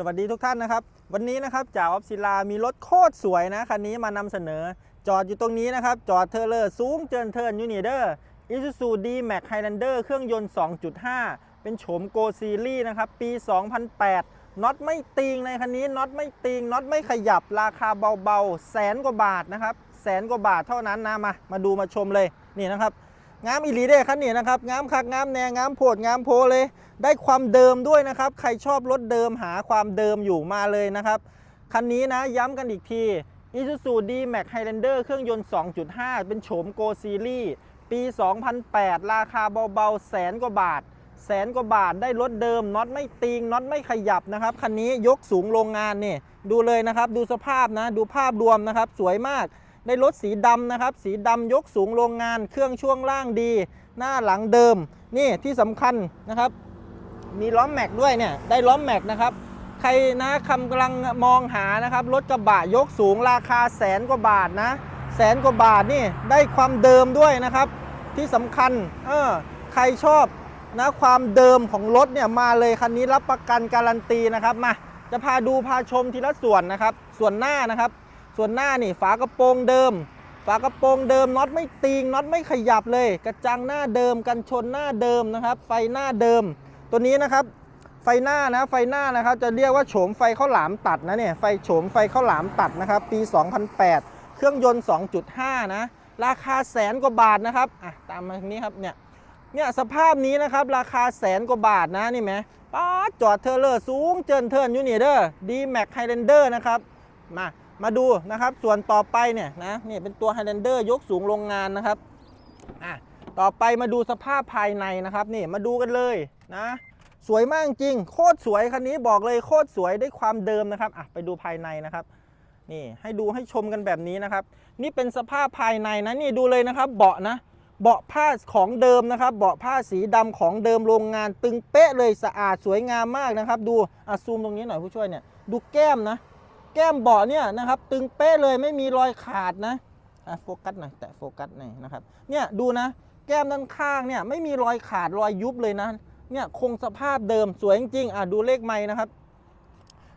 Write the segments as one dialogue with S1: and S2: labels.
S1: สวัสดีทุกท่านนะครับ วันนี้นะครับจ่าออฟศิลามีรถโคตรสวยนะคันนี้มานำเสนอ จอดอยู่ตรงนี้นะครับ จอดเทอร์เลอร์สูงเจินเทิร์นยูนิเดอร์อิซูซูดีแม็กไฮแลนเดอร์เครื่องยนต์ 2.5 เป็นโฉมโกซีรีส์นะครับ ปี 2008น็อตไม่ติงในคันนี้น็อตไม่ติงน็อตไม่ขยับราคาเบาๆ แสนกว่าบาทนะครับ แสนกว่าบาทเท่านั้นนะมา มาดูมาชมเลยนี่นะครับ งามอีหลีเด้คันนี้นะครับงามคักงามแนงามโพดงามโพเลย ได้ความเดิมด้วยนะครับ ใครชอบรถเดิมหาความเดิมอยู่มาเลยนะครับ คันนี้นะย้ำกันอีกที Isuzu D-Max Highlander เครื่องยนต์ 2.5 เป็นโฉมโกซีรีส์ปี 2008 ราคาเบาๆแสนกว่าบาท แสนกว่าบาทได้รถเดิมน็อตไม่ติงน็อตไม่ขยับนะครับ คันนี้ยกสูงโรงงานนี่ดูเลยนะครับ ดูสภาพนะ ดูภาพรวมนะครับ สวยมาก ได้รถสีดำนะครับ สีดำยกสูงโรงงาน เครื่องช่วงล่างดี หน้าหลังเดิม นี่ที่สำคัญนะครับ มีล้อมแม็กด้วยเนี่ย ได้ล้อมแม็กนะครับ ใครนะคำกำลังมองหานะครับ รถกระบะยกสูงราคาแสนกว่าบาทนะ แสนกว่าบาทนี่ ได้ความเดิมด้วยนะครับ ที่สำคัญ เออ ใครชอบนะความเดิมของรถเนี่ยมาเลยคันนี้รับประกันการันตีนะครับ มา จะพาดูพาชมทีละส่วนนะครับ ส่วนหน้านะครับ ส่วนหน้านี่ฝากระโปรงเดิม ฝากระโปรงเดิมน็อตไม่ตีงน็อตไม่ขยับเลย กระจังหน้าเดิมกันชนหน้าเดิมนะครับ ไฟหน้าเดิม ตัวนี้นะครับ ไฟหน้านะไฟหน้านะครับ จะเรียกว่าโฉมไฟข้าวหลามตัดนะเนี่ยไฟโฉมไฟข้าวหลามตัดนะครับ ปี 2008 เครื่องยนต์ 2.5 นะ ราคาแสนกว่าบาทนะครับอะตามมาทางนี้ครับเนี่ยเนี่ยสภาพนี้นะครับราคาแสนกว่าบาทนะนี่ไหมป๊าจอดเทอร์เลอร์สูงเจินเทิร์นยูนิเดอร์ดีแม็กไฮแลนเดอร์นะครับมา มาดูนะครับส่วนต่อไปเนี่ยนะนี่เป็นตัวไฮแลนเดอร์ยกสูงโรงงานนะครับอะต่อไปมาดูสภาพภายในนะครับนี่มาดูกันเลยนะ สวยมากจริง โคตรสวยคันนี้บอกเลยโคตรสวยได้ความเดิมนะครับอะไปดูภายในนะครับ นี่ให้ดูให้ชมกันแบบนี้นะครับ นี่เป็นสภาพภายในนะนี่ดูเลยนะครับ เบาะนะ เบาะผ้าของเดิมนะครับ เบาะผ้าสีดำของเดิมโรงงาน ตึงเป๊ะเลยสะอาดสวยงามมากนะครับ ดูอะซูมตรงนี้หน่อยผู้ช่วยเนี่ยดูแก้มนะ ก้มเบาะเนี่ยนะครับตึงเป๊ะเลยไม่มีรอยขาดนะโฟกัสหน่อยแตะโฟกัสหน่อยนะครับเนี่ยดูนะแก้มด้านข้างเนี่ยไม่มีรอยขาดรอยยุบเลยนะเนี่ยคงสภาพเดิมสวยจริงๆอะดูเลขไม้นะครับ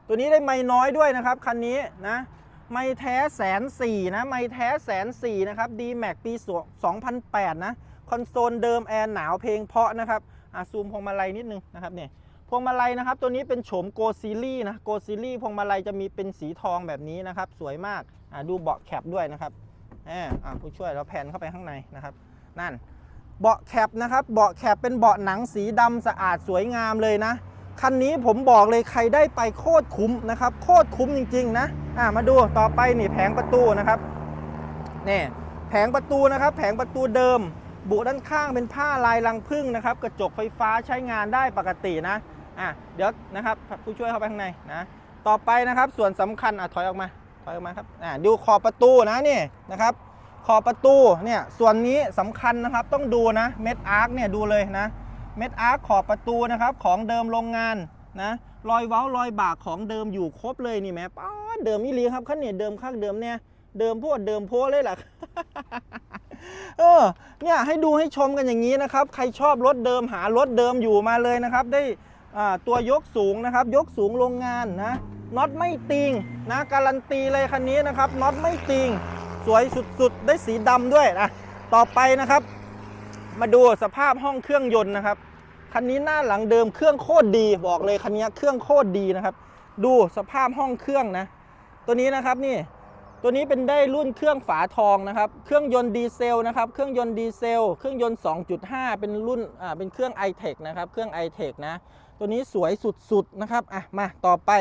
S1: ตัวนี้ได้ไม้น้อยด้วยนะครับคันนี้นะไม้แท้แสนสี่นะไม้แท้แสนสี่นะครับ d m a x ปี2008 นะ คอนโซลเดิมแอร์หนาวเพลงเพาะนะครับอะซูมพวงมาลัยนิดนึงนะครับเนี่ย พวงมาลัยนะครับ ตัวนี้เป็นโฉมโกซีรีนะโกซีรีพวงมาลัยจะมีเป็นสีทองแบบนี้นะครับ สวยมากดูเบาะแคปด้วยนะครับอ่าอ่ผู้ช่วยเราแผ่นเข้าไปข้างในนะครับ นั่น เบาะแคปนะครับ เบาะแคปเป็นเบาะหนังสีดำสะอาดสวยงามเลยนะคันนี้ผมบอกเลยใครได้ไปโคตรคุ้มนะครับ โคตรคุ้มจริงๆนะอ่ามาดูต่อไปนี่แผงประตูนะครับนี่แผงประตูนะครับ แผงประตูเดิม บุด้านข้างเป็นผ้าลายรังผึ้งนะครับ กระจกไฟฟ้าใช้งานได้ปกตินะ อะเดี๋ยวนะครับผู้ช่วยเข้าไปข้างในนะต่อไปนะครับส่วนสำคัญอะถอยออกมาถอยออกมาครับอ่าดูขอบประตูนะนี่นะครับขอบประตูเนี่ยส่วนนี้สำคัญนะครับต้องดูนะเม็ดอาร์คเนี่ยดูเลยนะเม็ดอาร์คขอบประตูนะครับของเดิมโรงงานนะรอยเว้ารอยบากของเดิมอยู่ครบเลยนี่แม่ป้าเดิมอีหลีครับขั้นเนี่ยเดิมข้างเดิมเนี่ยเดิมพวดเดิมโพเลยหล่ะเออเนี่ยให้ดูให้ชมกันอย่างนี้นะครับ ใครชอบรถเดิมหารถเดิมอยู่มาเลยนะครับ ได้ ตัวยกสูงนะครับ ยกสูงโรงงานนะน็อตไม่ติงนะการันตีเลยคันนี้นะครับน็อตไม่ติงสวยสุดๆ ได้สีดำด้วยนะต่อไปนะครับ มาดูสภาพห้องเครื่องยนต์นะครับคันนี้หน้าหลังเดิมเครื่องโคตรดีบอกเลยคันนี้เครื่องโคตรดีนะครับ ดูสภาพห้องเครื่องนะ ตัวนี้นะครับนี่ตัวนี้เป็นได้รุ่นเครื่องฝาทองนะครับ เครื่องยนต์ดีเซลนะครับ เครื่องยนต์ดีเซล เครื่องยนต์ 2.5 เป็นรุ่น อ่า เป็นเครื่อง i t e c h นะครับ เครื่อง i t e c h นะ ตัวนี้สวยสุดๆนะครับอะมาต่อไป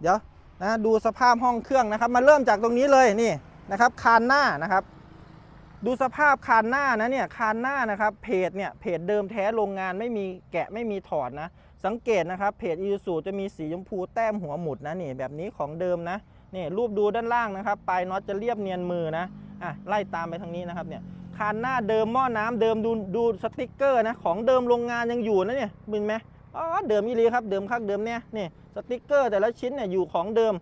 S1: เดี๋ยวนะดูสภาพห้องเครื่องนะครับ มาเริ่มจากตรงนี้เลยนี่นะครับคานหน้านะครับ ดูสภาพคานหน้านะเนี่ยคานหน้านะครับเพจเนี่ยเพจเดิมแท้โรงงานไม่มีแกะไม่มีถอดนะ สังเกตนะครับเพจอีซูจะมีสีชมพูแต้มหัวหมุดนะนี่แบบนี้ของเดิมนะนี่รูปดูด้านล่างนะครับปลายน็อตจะเรียบเนียนมือนะอะไล่ตามไปทางนี้นะครับเนี่ยคานหน้าเดิมหม้อน้ำเดิมดูดูสติกเกอร์นะของเดิมโรงงานยังอยู่นะเนี่ยมึนไหม อ๋อเดิมอีหลีครับเดิมข้างเดิมเนี่ยนี่สติกเกอร์แต่ละชิ้นเนี่ยอยู่ของเดิม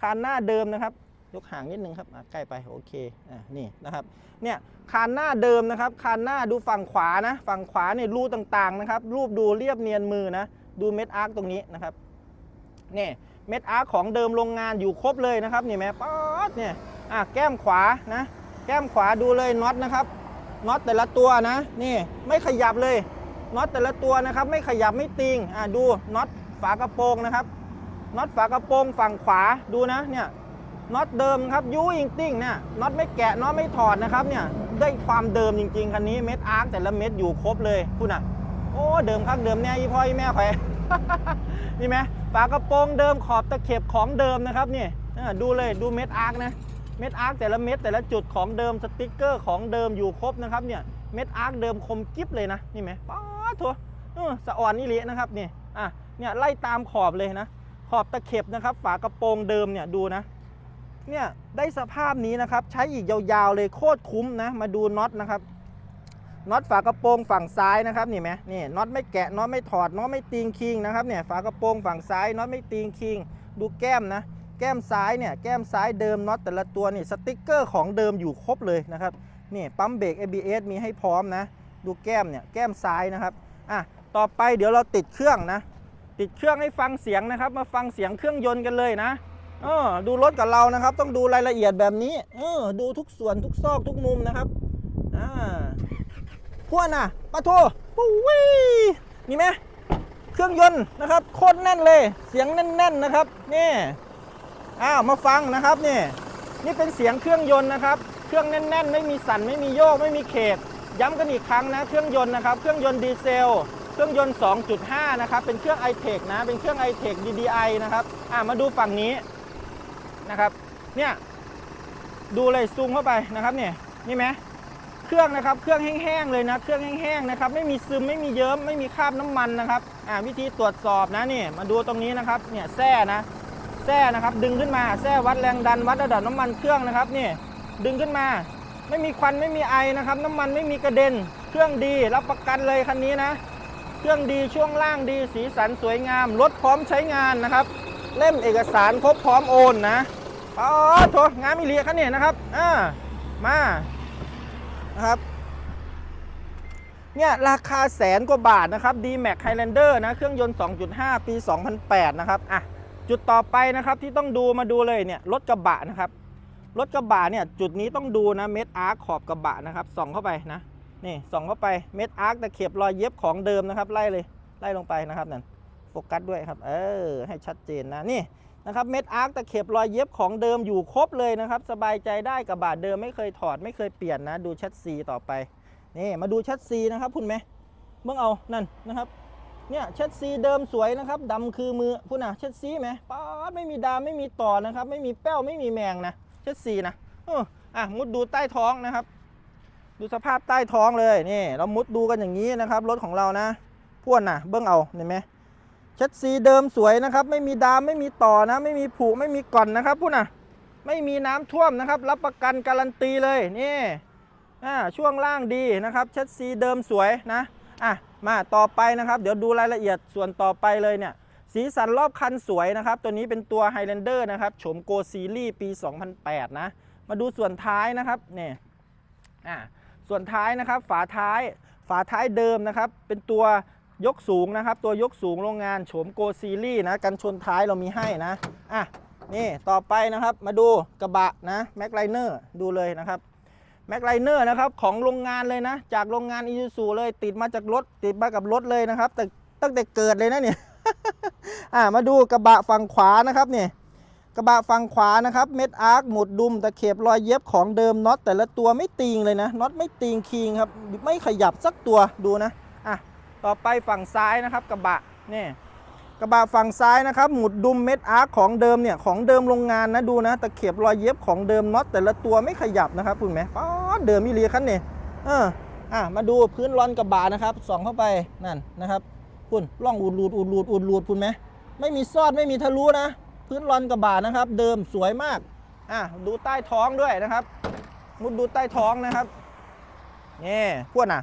S1: คานหน้าเดิมนะครับยกห่างนิดนึงครับใกล้ไปโอเคอะนี่นะครับเนี่ยคานหน้าเดิมนะครับคานหน้าดูฝั่งขวานะฝั่งขวาเนี่ยรูต่างๆนะครับรูปดูเรียบเนียนมือนะดูเม็ดอาร์คตรงนี้นะครับนี่เม็ดอาร์คของเดิมโรงงานอยู่ครบเลยนะครับนี่แม่ป๊อดเนี่ยอะแก้มขวานะแก้มขวาดูเลยน็อตนะครับน็อตแต่ละตัวนะนี่ไม่ขยับเลย น็อตแต่ละตัวนะครับไม่ขยับไม่ติงอะดูน็อตฝากระโปรงนะครับน็อตฝากระโปรงฝั่งขวาดูนะเนี่ยน็อตเดิมครับยูอิงติ้งเนี่ยน็อตไม่แกะน็อตไม่ถอดนะครับเนี่ยได้ความเดิมจริงๆคันนี้เม็ดอาร์คแต่ละเม็ดอยู่ครบเลยคุณอะโอ้เดิมครับเดิมแน่ยี่พ่อยี่แม่ใครนี่ไหมฝากระโปรงเดิมขอบตะเข็บของเดิมนะครับนี่ดูเลยดูเม็ดอาร์คนะเม็ดอาร์คแต่ละเม็ดแต่ละจุดของเดิมสติ๊กเกอร์ของเดิมอยู่ครบนะครับเนี่ยเม็ดอาร์คเดิมคมกิ๊บเลยนะนี่ไหมป๊า ตัวสะอ่อนนี่เละนะครับนี่อะเนี่ยไล่ตามขอบเลยนะ ขอบตะเข็บนะครับ ฝากระโปรงเดิมเนี่ยดูนะ เนี่ยได้สภาพนี้นะครับ ใช้อีกยาวๆเลยโคตรคุ้มนะ มาดูน็อตนะครับน็อตฝากระโปรงฝั่งซ้ายนะครับนี่ไหมนี่น็อตไม่แกะน็อตไม่ถอดน็อตไม่ตีงคิงนะครับเนี่ยฝากระโปรงฝั่งซ้ายน็อตไม่ตีงคิง ดูแก้มนะ แก้มซ้ายเนี่ยแก้มซ้ายเดิมน็อตแต่ละตัวนี่สติ๊กเกอร์ของเดิมอยู่ครบเลยนะครับนี่ปั๊มเบรก ABS มีให้พร้อมนะ ดูแก้มเนี่ยแก้มซ้ายนะครับอะต่อไปเดี๋ยวเราติดเครื่องนะ ติดเครื่องให้ฟังเสียงนะครับ มาฟังเสียงเครื่องยนต์กันเลยนะเออดูรถกับเรานะครับ ต้องดูรายละเอียดแบบนี้เออดูทุกส่วนทุกซอกทุกมุมนะครับอ่าพวกน่ะปะโทปุ้ยนี่ไหมเครื่องยนต์นะครับโคตรแน่นเลย เสียงแน่น ๆนะครับนี่อ้าวมาฟังนะครับนี่นี่เป็นเสียงเครื่องยนต์นะครับ เครื่องแน่น ๆ ไม่มีสั่นไม่มีโยกไม่มีเขก ย้ำกันอีกครั้งนะ เครื่องยนต์นะครับ เครื่องยนต์ดีเซล เครื่องยนต์ 2.5 นะครับ เป็นเครื่อง i t e c h นะ เป็นเครื่อง i t e c h DDI นะครับอ่ามาดูฝั่งนี้นะครับ เนี่ย ดูเลยซูมเข้าไปนะครับเนี่ย นี่ไหมเครื่องนะครับ เครื่องแห้งๆเลยนะ เครื่องแห้งๆนะครับ ไม่มีซึม ไม่มีเยิ้ม ไม่มีคราบน้ำมันนะครับ อ่า วิธีตรวจสอบนะนี่ มาดูตรงนี้นะครับ เนี่ยแส้นะ แส้นะครับ ดึงขึ้นมา แส้วัดแรงดัน วัดระดับน้ำมันเครื่องนะครับ นี่ ดึงขึ้นมา ไม่มีควันไม่มีไอนะครับ น้ำมันไม่มีกระเด็น เครื่องดีรับประกันเลยคันนี้นะ เครื่องดีช่วงล่างดีสีสันสวยงามรถพร้อมใช้งานนะครับ เล่มเอกสารครบพร้อมโอนนะอ๋อโถงานมิเลียคันนี้นะครับอ่ามานะครับเนี่ยราคาแสนกว่าบาทนะครับ D-Max Highlander นะเครื่องยนต์ 2.5 ปี 2008 นะครับอะจุดต่อไปนะครับที่ต้องดูมาดูเลยเนี่ยรถกระบะนะครับ รถกระบะเนี่ยจุดนี้ต้องดูนะเม็ดอาร์คขอบกระบะนะครับส่องเข้าไปนะนี่ส่องเข้าไปเม็ดอาร์คตะเข็บรอยเย็บของเดิมนะครับไล่เลยไล่ลงไปนะครับนั่นโฟกัสด้วยครับ เออให้ชัดเจนนะนี่นะครับเม็ดอาร์คตะเข็บรอยเย็บของเดิมอยู่ครบเลยนะครับ สบายใจได้กระบะเดิมไม่เคยถอดไม่เคยเปลี่ยนนะ ดูแชทซีต่อไปนี่มาดูแชทซีนะครับคุณไหมเมื่อเอานั่นนะครับเนี่ยแชทซีเดิมสวยนะครับดำคือมือพูดนะแชทซีไหมป๊าดไม่มีดามไม่มีต่อนะครับ ไม่มีแป้วไม่มีแมงนะ แชทซีนะอะมุดดูใต้ท้องนะครับ ดูสภาพใต้ท้องเลยนี่ เรามุดดูกันอย่างนี้นะครับ รถของเรานะพ่วนนะเบิ้องเอาเห็นไหมเชัดซีเดิมสวยนะครับ ไม่มีดามไม่มีต่อนะ ไม่มีผุไม่มีก่อนนะครับพูดนะไม่มีน้ำท่วมนะครับ รับประกันการันตีเลยนี่อ่าช่วงล่างดีนะครับเชัดซีเดิมสวยนะอะมาต่อไปนะครับ เดี๋ยวดูรายละเอียดส่วนต่อไปเลยเนี่ย สีสันรอบคันสวยนะครับ ตัวนี้เป็นตัว Highlander นะครับโฉมโกซีรีส์ปี 2008 นะ มาดูส่วนท้ายนะครับนี่อ่าส่วนท้ายนะครับ ฝาท้ายฝาท้ายเดิมนะครับ เป็นตัวยกสูงนะครับ ตัวยกสูงโรงงานโฉมโกซีรีส์นะกันชนท้ายเรามีให้นะอะนี่ต่อไปนะครับมาดูกระบะนะแม็กไลเนอร์ดูเลยนะครับแม็กไลเนอร์นะครับของโรงงานเลยนะ จากโรงงานอีซูซูเลยติดมาจากรถติดมากับรถเลยนะครับแต่ตั้งแต่เกิดเลยนะเนี่ย อะมาดูกระบะฝั่งขวานะครับเนี่ยกระบะฝั่งขวานะครับเม็ดอาร์คหมุดดุมตะเข็บรอยเย็บของเดิมน็อตแต่ละตัวไม่ตีงเลยนะน็อตไม่ตีงคิงครับไม่ขยับสักตัวดูนะอะต่อไปฝั่งซ้ายนะครับกระบะเนี่ยกระบะฝั่งซ้ายนะครับหมุดดุมเม็ดอาร์คของเดิมเนี่ยของเดิมโรงงานนะดูนะตะเข็บรอยเย็บของเดิมน็อตแต่ละตัวไม่ขยับนะครับคุณไหมป๊อดเดิมมีเรียคันเนี่เอออะมาดูพื้นรอนกระบะนะครับส่องเข้าไปนั่นนะครับคุณล่องอุดรูดอุดรูดอุดรูดคุณไหม ไม่มีซอดไม่มีทะลุนะ พื้นรอนกระบะนะครับ เดิมสวยมากอะดูใต้ท้องด้วยนะครับ มุดดูใต้ท้องนะครับนี่พวกน่ะ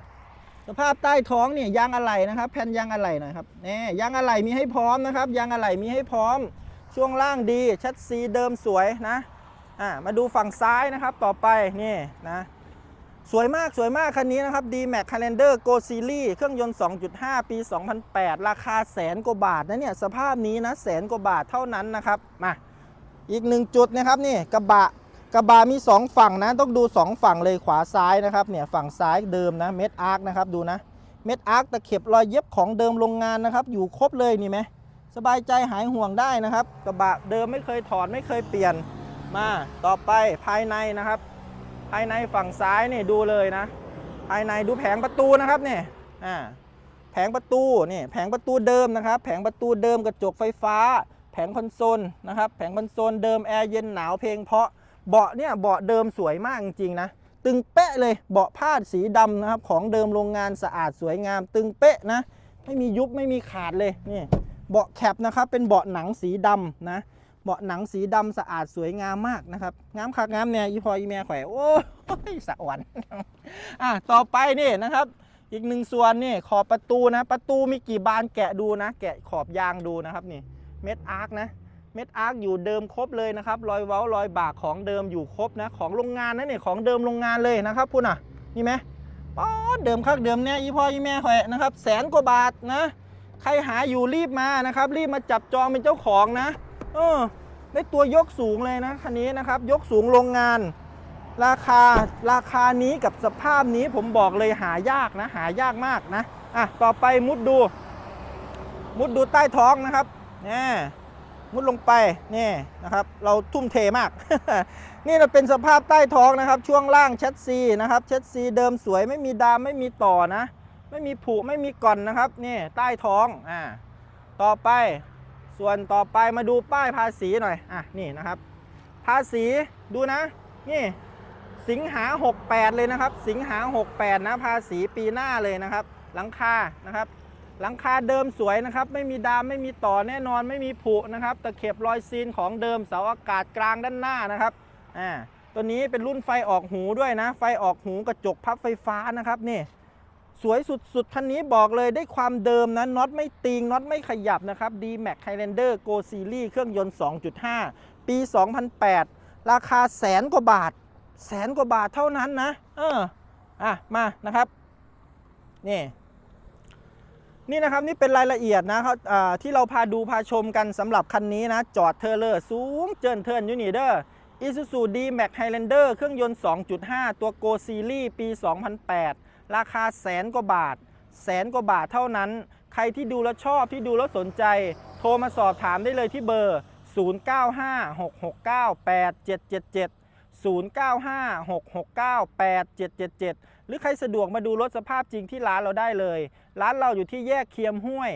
S1: สภาพใต้ท้องเนี่ยยางอะไหล่นะครับ แผ่นยางอะไหล่หน่อยครับนี่ยางอะไหล่มีให้พร้อมนะครับ ยางอะไหล่มีให้พร้อม ช่วงล่างดีชัดซีเดิมสวยนะอ่ามาดูฝั่งซ้ายนะครับ ต่อไปนี่นะ สวยมากสวยมากคันนี้นะครับ D Max Highlander Go Series เครื่องยนต์ 2.5 ปี 2008 ราคาแสนกว่าบาทนะเนี่ยสภาพนี้นะแสนกว่าบาทเท่านั้นนะครับมาอีกหนึ่งจุดนะครับนี่กระบะกระบะมี 2 ฝั่งนะต้องดู 2 ฝั่งเลยขวาซ้ายนะครับเนี่ยฝั่งซ้ายเดิมนะเม็ดอาร์คนะครับดูนะเม็ดอาร์คตะเข็บรอยเย็บของเดิมโรงงานนะครับ อยู่ครบเลยนี่ไหมสบายใจหายห่วงได้นะครับ กระบะเดิมไม่เคยถอดไม่เคยเปลี่ยนมาต่อไปภายในนะครับ ภายในฝั่งซ้ายนี่ดูเลยนะ ภายในดูแผงประตูนะครับเนี่ยอ่าแผงประตูนี่แผงประตูเดิมนะครับ แผงประตูเดิมกระจกไฟฟ้า แผงคอนโซลนะครับ แผงคอนโซลเดิมแอร์เย็นหนาวเพลงเพาะเบาะเนี่ยเบาะเดิมสวยมากจริงๆนะตึงเป๊ะเลยเบาะผ้าสีดำนะครับ ของเดิมโรงงานสะอาดสวยงาม ตึงเป๊ะนะ ไม่มียุบไม่มีขาดเลยนี่เบาะแคปนะครับเป็นเบาะหนังสีดำนะ เบาะหนังสีดำสะอาดสวยงามมากนะครับงามคักงามเนี่ยอีพออีแม่แขวโอ้ยสะอ่อนอะต่อไปนี่นะครับ อีกหนึ่งส่วนนี่ขอบประตูนะ ประตูมีกี่บานแกะดูนะ แกะขอบยางดูนะครับนี่เม็ดอาร์คนะเม็ดอาร์คอยู่เดิมครบเลยนะครับรอยเว้ารอยบากของเดิมอยู่ครบนะของโรงงานนะเนี่ยของเดิมโรงงานเลยนะครับพูดน่ะนี่ไหมป๊อดเดิมคักเดิมเนี่ยอีพ่ออีแม่แขวนะครับแสนกว่าบาทนะ ใครหาอยู่รีบมานะครับ รีบมาจับจองเป็นเจ้าของนะ เออได้ตัวยกสูงเลยนะคันนี้นะครับ ยกสูงโรงงาน ราคาราคานี้กับสภาพนี้ผมบอกเลยหายากนะ หายากมากนะอะต่อไปมุดดู มุดดูใต้ท้องนะครับนี่มุดลงไปนี่นะครับ เราทุ่มเทมาก นี่เราเป็นสภาพใต้ท้องนะครับ ช่วงล่างแชสซีนะครับแชสซีเดิมสวยไม่มีดามไม่มีต่อนะ ไม่มีผุไม่มีก่อนนะครับนี่ใต้ท้องอ่าต่อไป ส่วนต่อไปมาดูป้ายภาษีหน่อย อะ นี่นะครับ ภาษีดูนะ นี่สิงหา 68 เลยนะครับ สิงหา 68 นะ ภาษีปีหน้าเลยนะครับ หลังคา นะครับ หลังคาเดิมสวยนะครับ ไม่มีดามไม่มีต่อแน่นอน ไม่มีผุนะครับ ตะเข็บรอยซีนของเดิม เสาอากาศกลางด้านหน้านะครับ อ่า ตัวนี้เป็นรุ่นไฟออกหูด้วยนะ ไฟออกหูกระจกพับไฟฟ้านะครับ นี่ สวยสุดๆ คันนี้บอกเลยได้ความเดิมนะน็อตไม่ติงน็อตไม่ขยับนะครับ D Max Highlander Go Series เครื่องยนต์ 2.5 ปี 2008 ราคาแสนกว่าบาท แสนกว่าบาทเท่านั้นนะ เออ อะ มานะครับ นี่นี่นะครับนี่เป็นรายละเอียดนะครับอ่าที่เราพาดูพาชมกันสำหรับคันนี้นะ จอดเทอร์เลอร์สูงเจินเทินยูนี่เด้อ Isuzu D Max Highlander เครื่องยนต์ 2.5 ตัว Go Series ปี 2008 ราคาแสนกว่าบาท แสนกว่าบาทเท่านั้น ใครที่ดูแล้วชอบที่ดูแล้วสนใจ โทรมาสอบถามได้เลยที่เบอร์ 0956698777 0956698777 หรือใครสะดวกมาดูรถสภาพจริงที่ร้านเราได้เลย ร้านเราอยู่ที่แยกเคียมห้วย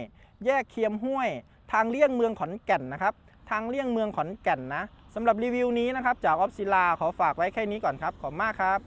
S1: แยกเคียมห้วย ทางเลี่ยงเมืองขอนแก่นนะครับ ทางเลี่ยงเมืองขอนแก่นนะสำหรับรีวิวนี้นะครับจากออฟซิลาขอฝากไว้แค่นี้ก่อนครับ ขอบคุณมากครับ